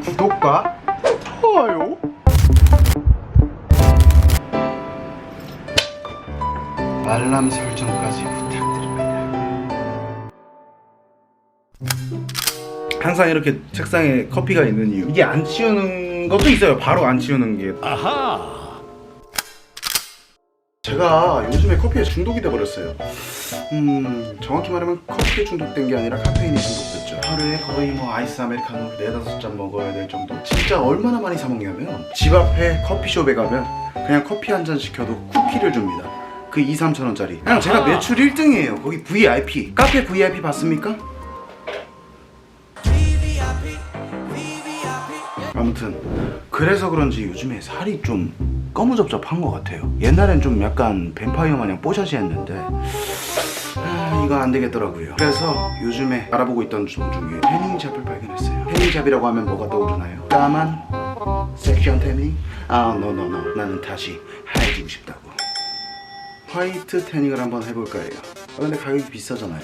구독과 좋아요. 알람 설정까지 부탁드립니다. 항상 이렇게 책상에 커피가 있는 이유. 이게 안 치우는 것도 있어요. 바로 안 치우는 게. 아하. 제가 요즘에 커피에 중독이 돼버렸어요. 음, 정확히 말하면 커피에 중독된 게 아니라 카페인에 중독됐죠. 하루에 거의 뭐 아이스 아메리카노 네다섯 잔 먹어야 될 정도. 진짜 얼마나 많이 사 먹냐면 집 앞에 커피숍에 가면 그냥 커피 한 잔 시켜도 쿠키를 줍니다. 그 2, 3천 원짜리. 그냥 제가 매출 1등이에요. 거기 VIP. 카페 VIP 봤습니까? 아무튼 그래서 그런지 요즘에 살이 좀 꺼무접접한 것 같아요. 옛날엔 좀 약간 뱀파이어 마냥 뽀샤시 했는데 아, 이거 안 되겠더라고요. 그래서 요즘에 알아보고 있던 종 중에 태닝잡을 발견했어요. 태닝잡이라고 하면 뭐가 떠오르나요? 까만 섹시한 태닝? 아, 노노노. 나는 다시 하얘지고 싶다고. 화이트 태닝을 한번 해볼 거예요. 아, 근데 가격이 비싸잖아요.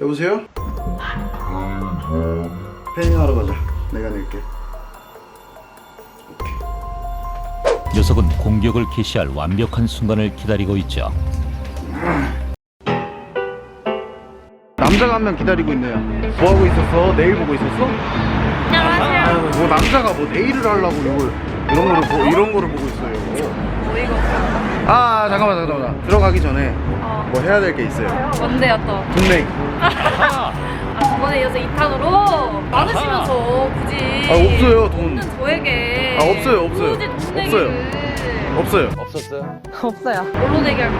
여보세요? 태닝하러 가자. 내가 낼게. 녀석은 공격을 개시할 완벽한 순간을 기다리고 있죠. 남자가 한 명 기다리고 있네요. 뭐 하고 있었어? 내일 보고 있었어? 안녕하세요. 아유, 뭐 남자가 뭐 내일을 하려고 이걸 이런 거를 보, 이런 거를 보고 있어요. 어이가 없어. 아 잠깐만 잠깐만 들어가기 전에 어. 뭐 해야 될 게 있어요. 뭔데요 또? 분냉. 아, 저번에 이어서 2탄으로 많으시면서 굳이 아, 없어요, 돈. 없는 저에게 아, 없어요, 없어요. 굳이 돈 없어요. 내기를 없어요. 없어요. 뭘로 거예요?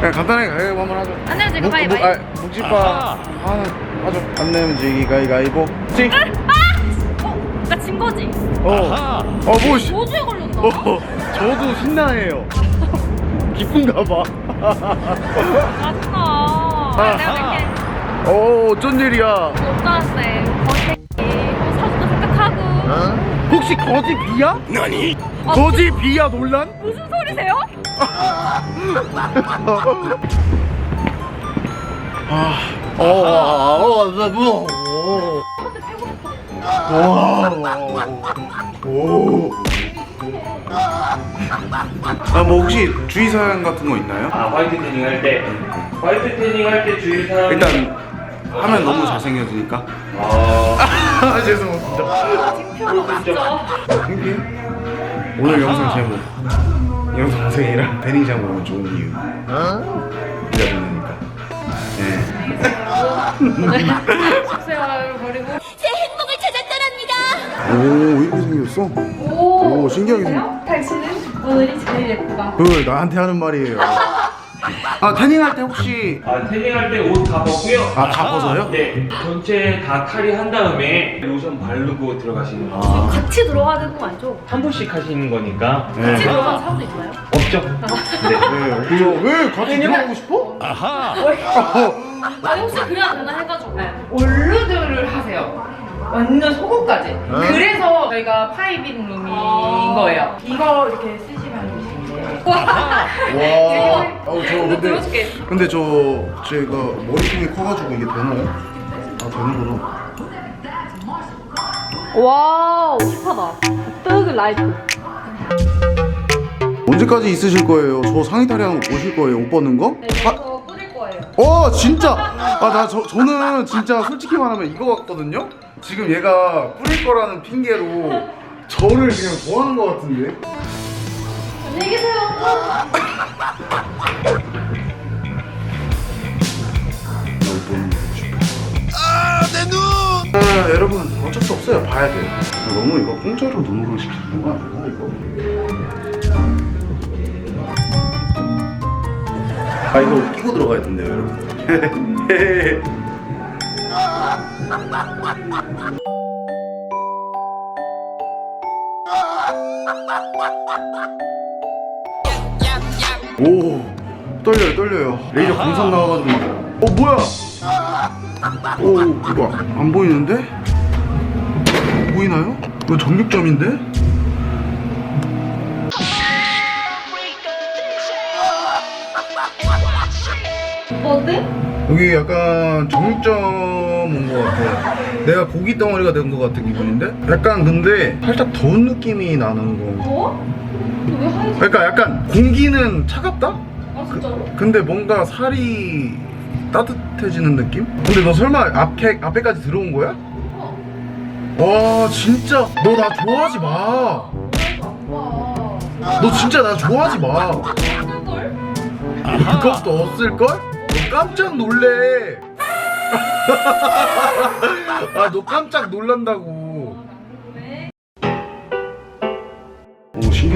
그냥 간단하게 가위바위보 한번 하죠. 안 내면 제가 묵- 가위바위보. 묵- 아, 묵지빠 하나 하죠. 안 내면 지기 가위가위보. 찡. 어? 나 진 거지? 어. 아하. 어 뭐. 씨. 도주에 걸렸나? 어. 저도 신나해요. 기쁜가 봐. 짜증나. 아, 내가 낼게. 어 어쩐 일이야. 오빠한테 거짓 사주도 생각하고 혹시 거지 비야? 너니? 아, 거지 비야 논란? 무슨 소리세요? 아, 어, 어, 나 뭐, 와, 오, 아, 뭐 혹시 주의 사항 같은 거 있나요? 아 화이트 태닝 할 때 화이트 태닝 할 때 주의 사항 일단 하면 너무 잘생겨지니까. 어, 아, 죄송합니다. 창피해? 오늘 영상 제목 영상생이랑 데니장 보면 좋은 이유. 기다 듣느니까. 네. 식생활을 버리고 오 이렇게 생겼어? 오, 오, 신기하게 생- 당신은 오늘이 제일 예쁘다. 그걸 나한테 하는 말이에요. 아 태닝할 때 혹시 아 태닝 할 때 옷 다 벗고요 아 다 벗어요? 네 전체 다 칼이 한 다음에 로션 바르고 들어가시는 거 아, 같이 들어가야 되는 거 아니죠? 한 번씩 하시는 거니까 네. 같이 들어가는 사람도 있나요? 없죠? 네 네, 없죠. 왜 같이 들어가고 싶어? 아하. 아니 혹시 그래야 되나 해가지고. 올루드를 하세요. 완전 속옷까지. 그래서 저희가 파이빙 룸인 거예요. 이거 이렇게 쓰시면 되시는데. 와, 어, 저 근데 들어줄게. 근데 저 제가 머리통이 커가지고 이게 되나요? 아 되는구나. 와, 힙하다. 뜨그 라이프. 언제까지 있으실 거예요? 저 상의 탈의하는 거 보실 거예요? 옷 벗는 거? 네, 아, 이거 뿌릴 거예요. 어 진짜 아 나 저 저는 진짜 솔직히 말하면 이거 같거든요. 지금 얘가 뿌릴 거라는 핑계로 저를 그냥 좋아하는 것 같은데. 안녕히 계세요. 아내 눈. 아 여러분 어쩔 수 없어요. 봐야 돼요. 너무 이거 공짜로 눈으로 시키는 거 아니고 이거. 아 이거 끼고 들어가야 된대요 여러분. 오 떨려요 떨려요 레이저 광선 나와가지고 막- 어 뭐야 오 이거 안 보이는데 보이나요? 이거 정육점인데 어때? 여기 약간 정점 온 것 같아. 내가 고기 덩어리가 된 것 같은 기분인데? 약간 근데 살짝 더운 느낌이 나는 거. 더워? 왜 하얘지? 그러니까 약간 공기는 차갑다? 아 진짜로? 근데 뭔가 살이 따뜻해지는 느낌? 근데 너 설마 앞에, 앞에까지 들어온 거야? 어. 와 진짜 너 나 좋아하지 마. 와. 너 진짜 나 좋아하지 마. 걸? 그것도 없을 걸? 너 깜짝 놀래. 아 너 깜짝 놀란다고.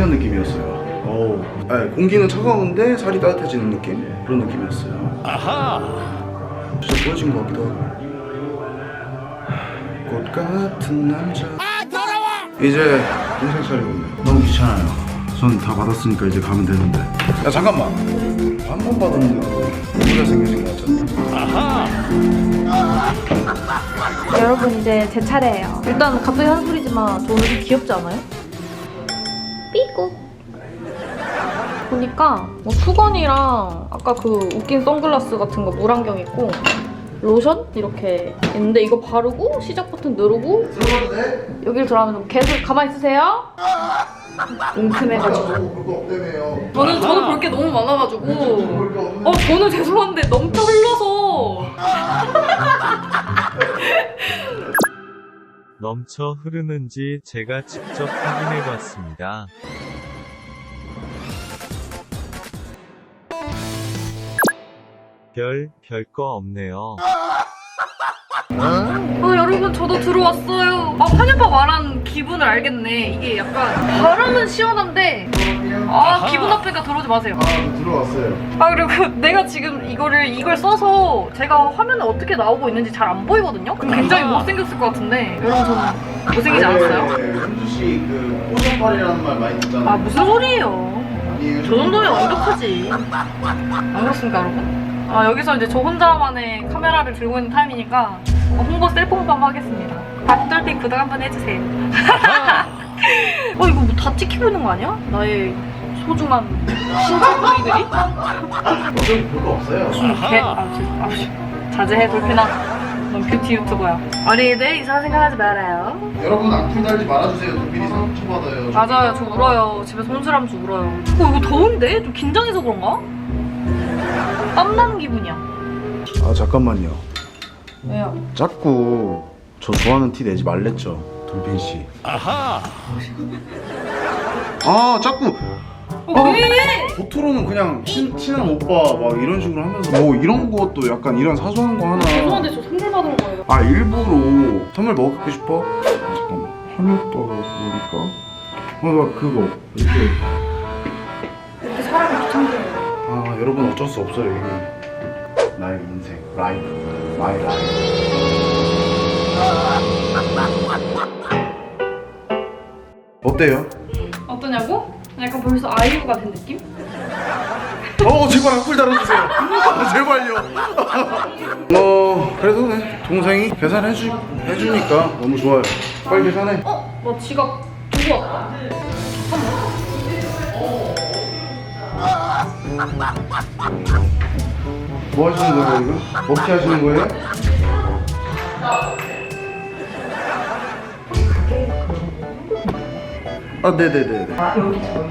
신기한 느낌이었어요. 오, 아니, 공기는 차가운데 살이 따뜻해지는 느낌 그런 느낌이었어요. 아하. 진짜 보여진 것 같기도 하고. 꽃 같은 남자. 이제 인생 차리고. 너무 귀찮아요. 전 다 받았으니까 이제 가면 되는데. 야 잠깐만. 한 번 받았는데도 너무 잘생겨진 것 같잖아. 아하. 여러분 이제 제 차례예요. 일단 갑자기 하는 소리지만 저 오늘 귀엽지 않아요? 삐꾸. 보니까 뭐 수건이랑 아까 그 웃긴 선글라스 같은 거 물안경 있고 로션 이렇게 있는데 이거 바르고 시작 버튼 누르고? 여기를 들어가면 계속 가만히 있으세요. 웅큼해가지고. 저는 저는 볼 게 너무 많아가지고. 어 저는 죄송한데 넘쳐 흘러서. 넘쳐 흐르는지 제가 직접 확인해 봤습니다. 별, 별 거 없네요. 어 여러분 저도 들어왔어요. 아 환희오빠 말한 기분을 알겠네. 이게 약간 바람은 시원한데 아 기분 나쁘니까 들어오지 마세요. 아 들어왔어요. 아 그리고 내가 지금 이거를 이걸 써서 제가 화면에 어떻게 나오고 있는지 잘 안 보이거든요. 그럼 굉장히 못생겼을 것 같은데 여러분 저는 못생기지 않았어요? 현주 씨그 호전팔이라는 말 많이 듣잖아요. 아 무슨 소리예요? 저 정도면 완벽하지. 안 그렇습니까 여러분? 아 여기서 이제 저 혼자만의 카메라를 들고 있는 타임이니까 홍보 셀프 홍보 한번 하겠습니다. 박돌피 구독 한번 해주세요. 어 이거 뭐 다 찍히고 있는 거 아니야? 나의 소중한 신체 부위들이? 어차피 별거 없어요. 무슨 개? 아, 저, 아, 씨. 자제해 돌피나. 넌 뷰티 유튜버야. 어린이들 이상한 생각하지 말아요. 여러분 악플 달지 말아주세요. 눈빛이 상처받아요. 맞아요, 저 울어요. 집에서 혼술하면서 울어요. 어 이거 더운데? 좀 긴장해서 그런가? 땀나는 기분이야. 아 잠깐만요. 왜요? 자꾸 저 좋아하는 티 내지 말랬죠, 돌빈 씨. 아하. 아 자꾸 어, 왜? 겉으로는 그냥 친, 친한 오빠 막 이런 식으로 하면서 뭐 이런 것도 약간 이런 사소한 거 하나. 죄송한데 저 선물 받은 거예요. 아 일부러 선물 먹고 싶어? 아, 잠깐만 한이 오빠가 보니까 어나 그거 이렇게 이렇게 사람이 귀찮게. 아 여러분 어쩔 수 없어요 이게 나의 인생 라이프 마이 라이프 어때요? 어떠냐고? 약간 벌써 아이유가 된 느낌? 어 제발 악플 달아주세요 아, 제발요 어 그래도 네 동생이 계산해 주, 해주니까 너무 좋아요 빨리 계산해 어? 나 지갑 두고 왔다. 뭐 하시는 거예요 이거? 먹튀 하시는 거예요? 아 네네네 아, 여기 저희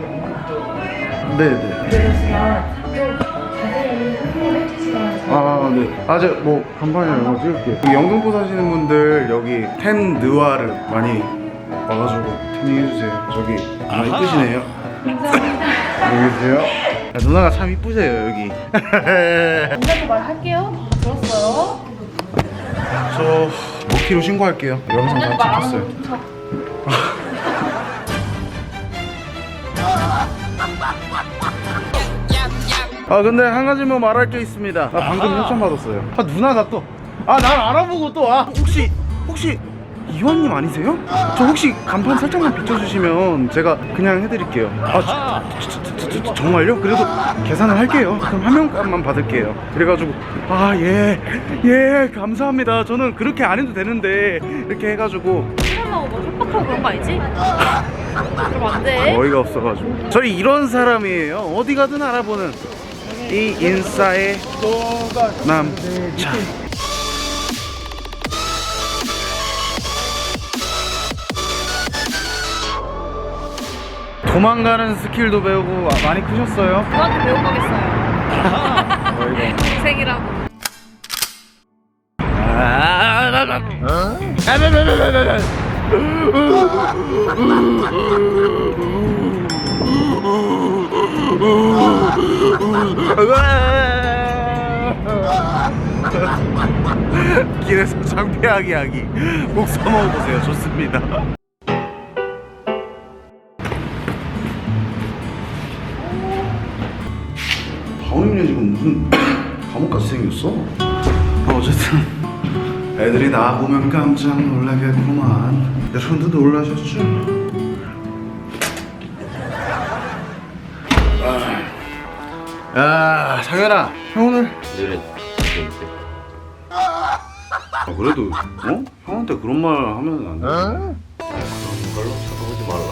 네네 그러시면 학교 자세히 설명을 해주시면 아, 네. 아, 저, 뭐, 간판에 이런 거 찍을게요. 이 영등포 사시는 분들, 여기, 텐 느와르 많이 와가지고 태닝 해주세요. 저기, 아하. 이쁘시네요. 여기 계세요? 야, 누나가 참 이쁘세요, 여기. 언제도 말할게요. 들었어요? 저, 먹기로 신고할게요. 영상 다 말안 찍혔어요. 아 근데 한 가지만 말할 게 있습니다. 아 방금 협찬 받았어요. 아 누나가 또, 아 날 알아보고 또, 아 혹시 혹시 이완님 아니세요? 저 혹시 간판 살짝만 비춰주시면 제가 그냥 해드릴게요. 아 저, 저, 저, 저, 저, 정말요? 그래도 계산을 할게요. 그럼 한 명값만 받을게요. 그래가지고 아 예, 예 감사합니다. 저는 그렇게 안 해도 되는데 이렇게 해가지고 뭐 협박하고 그런 거 아니지? 그럼 안 돼. 어이가 없어가지고 저희 이런 사람이에요. 어디 가든 알아보는. 이 인싸의 남자. 도망가는 스킬도 배우고 아, 많이 크셨어요? 누구한테 배운 거겠어요. 동생이라고. 길에서 창피하게 하기 꼭 써먹어보세요 좋습니다 하우님네 지금. 무슨 감옥같이 생겼어? 어, 어쨌든. 애들이 나 보면 깜짝 놀라겠구만. 여러분도 놀라셨죠? 아, 야 상현아 형 오늘? 아, 그래도 어? 형한테 그런 말 하면 안 돼. 그런 걸로 쳐다보지 말라.